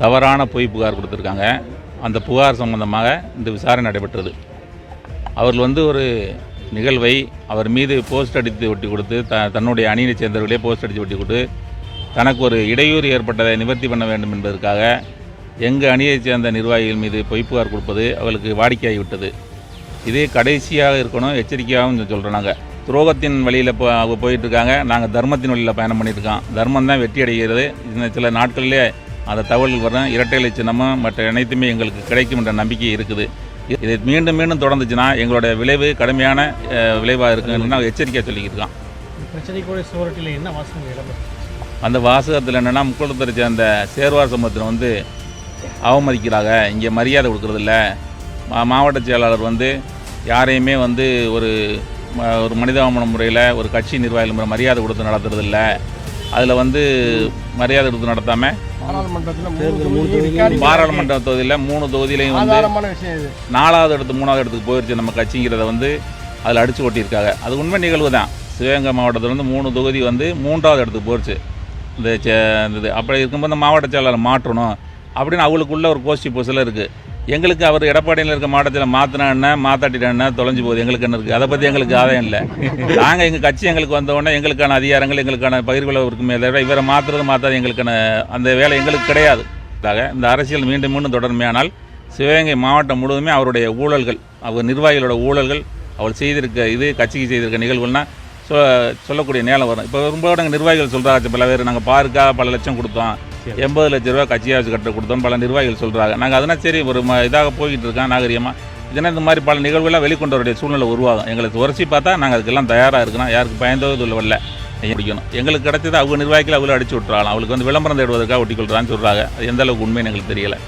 தவறான பொய் புகார் கொடுத்துருக்காங்க. அந்த புகார் சம்பந்தமாக இந்த விசாரணை நடைபெற்றது. அவர்கள் வந்து ஒரு நிகழ்வை அவர் மீது போஸ்ட் அடித்து ஒட்டி கொடுத்து த தன்னுடைய அணியை சேர்ந்தவர்களே போஸ்ட் அடித்து ஒட்டி கொடுத்து தனக்கு ஒரு இடையூறு ஏற்பட்டதை நிவர்த்தி பண்ண வேண்டும் என்பதற்காக எங்கள் அணியைச் சேர்ந்த நிர்வாகிகள் மீது பொய் புகார் கொடுப்பது அவர்களுக்கு வாடிக்கையாகிவிட்டது. இது கடைசியாக இருக்கணும் எச்சரிக்கையாகவும் சொல்கிறோம் நாங்கள் துரோகத்தின் வழியில் போ அவங்க போயிட்டு இருக்காங்க நாங்கள் தர்மத்தின் வழியில் பயணம் பண்ணிட்டு இருக்கோம் தர்மம் தான் வெற்றி அடைகிறது. இந்த சில நாட்களிலே அந்த தகவல்கள் வரும் இரட்டை இலை சின்னமும் மற்ற அனைத்துமே எங்களுக்கு கிடைக்கும் என்ற நம்பிக்கை இருக்குது. இது மீண்டும் மீண்டும் தொடர்ந்துச்சுன்னா எங்களுடைய விளைவு கடுமையான விளைவாக இருக்குன்னு நாங்கள் எச்சரிக்கையாக இந்த பிரச்சனைக்குரிய சுவரட்டில் என்ன வாசகம் இடம்பெற்று அந்த வாசகத்தில் என்னென்னா முக்குளத்தை சேர்ந்த சேர்வார் சமூகத்தில் வந்து அவமதிக்கிறாங்க. இங்கே மரியாதை கொடுக்கறதில்ல. மா மாவட்ட செயலாளர் வந்து யாரையுமே வந்து ஒரு ஒரு மனிதாபமான முறையில் ஒரு கட்சி நிர்வாகிகள் முறை மரியாதை கொடுத்து நடத்துறதில்ல. அதில் வந்து மரியாதை கொடுத்து நடத்தாமல் பாராளுமன்றத்தில் பாராளுமன்ற தொகுதியில் மூணு தொகுதியிலையும் வந்து ஆதாரமான விஷயம் இது. நாலாவது இடத்து மூணாவது இடத்துக்கு போயிடுச்சு நம்ம கட்சிங்கிறத வந்து அதில் அடிச்சு ஓட்டியிருக்காங்க அது உண்மை நிகழ்வு தான். சிவகங்கை மாவட்டத்தில் வந்து மூணு தொகுதி வந்து மூன்றாவது இடத்துக்கு போயிடுச்சு இந்த சே- இந்த இது. அப்படி இருக்கும்போது மாவட்ட செயலாளர் மாற்றணும் அப்படின்னு அவங்களுக்குள்ள ஒரு கோஷ்டி பூசல் இருக்குது எங்களுக்கு அவர் எடப்பாடியில் இருக்க மாவட்டத்தில் மாற்றினா என்ன என்ன தொலைஞ்சு போகுது. எங்களுக்கு என்ன இருக்குது அதை பற்றி எங்களுக்கு ஆதாயம் இல்லை. நாங்கள் எங்கள் கட்சி எங்களுக்கு வந்தவுடனே எங்களுக்கான அதிகாரங்கள் எங்களுக்கான பகிர்வுகளை இருக்குமே தவிர இவரை மாற்றுறது மாற்றாது எங்களுக்கான அந்த வேலை எங்களுக்கு கிடையாது. இந்த அரசியல் மீண்டும் மீண்டும் தொடர்மையானால் சிவகங்கை மாவட்டம் முழுவதுமே அவருடைய ஊழல்கள் அவர் நிர்வாகிகளோட ஊழல்கள் அவர் செய்திருக்க இது கட்சிக்கு செய்திருக்க நிகழ்வுகள்னா சொ சொல்லக்கூடிய நேரம் வரும். இப்போ ரொம்ப நாங்கள் நிர்வாகிகள் சொல்கிறாச்சு பல பேர். நாங்கள் பாருக்கா பல லட்சம் கொடுத்தோம். எண்பது லட்ச ரூபா கட்சியாச்சு கட்ட கொடுத்தோம். பல நிர்வாகிகள் சொல்கிறாங்க நாங்கள் அதனால் சரி ஒரு ம இதாக போய்கிட்டு இருக்கோம் நாகரிகமாக இதனால் இந்த மாதிரி பல நிகழ்வுகளாக வெளிக்கொண்டு வரக்கூடிய சூழ்நிலை உருவாகும். எங்களுக்கு உரசி பார்த்தா நாங்கள் அதுக்கெல்லாம் தயாராக இருக்கணும். யாருக்கு பயந்தது இல்லை. வரல பிடிக்கணும் எங்களுக்கு கிடைச்சது அவங்க நிர்வாகிகள் அவங்கள அடிச்சு விட்றாங்க அவளுக்கு வந்து விளம்பரம் தேடுவதற்காக ஒட்டிக்கொள்கிறான்னு சொல்கிறாங்க அது எந்த அளவுக்கு உண்மைன்னு எங்களுக்கு தெரியல.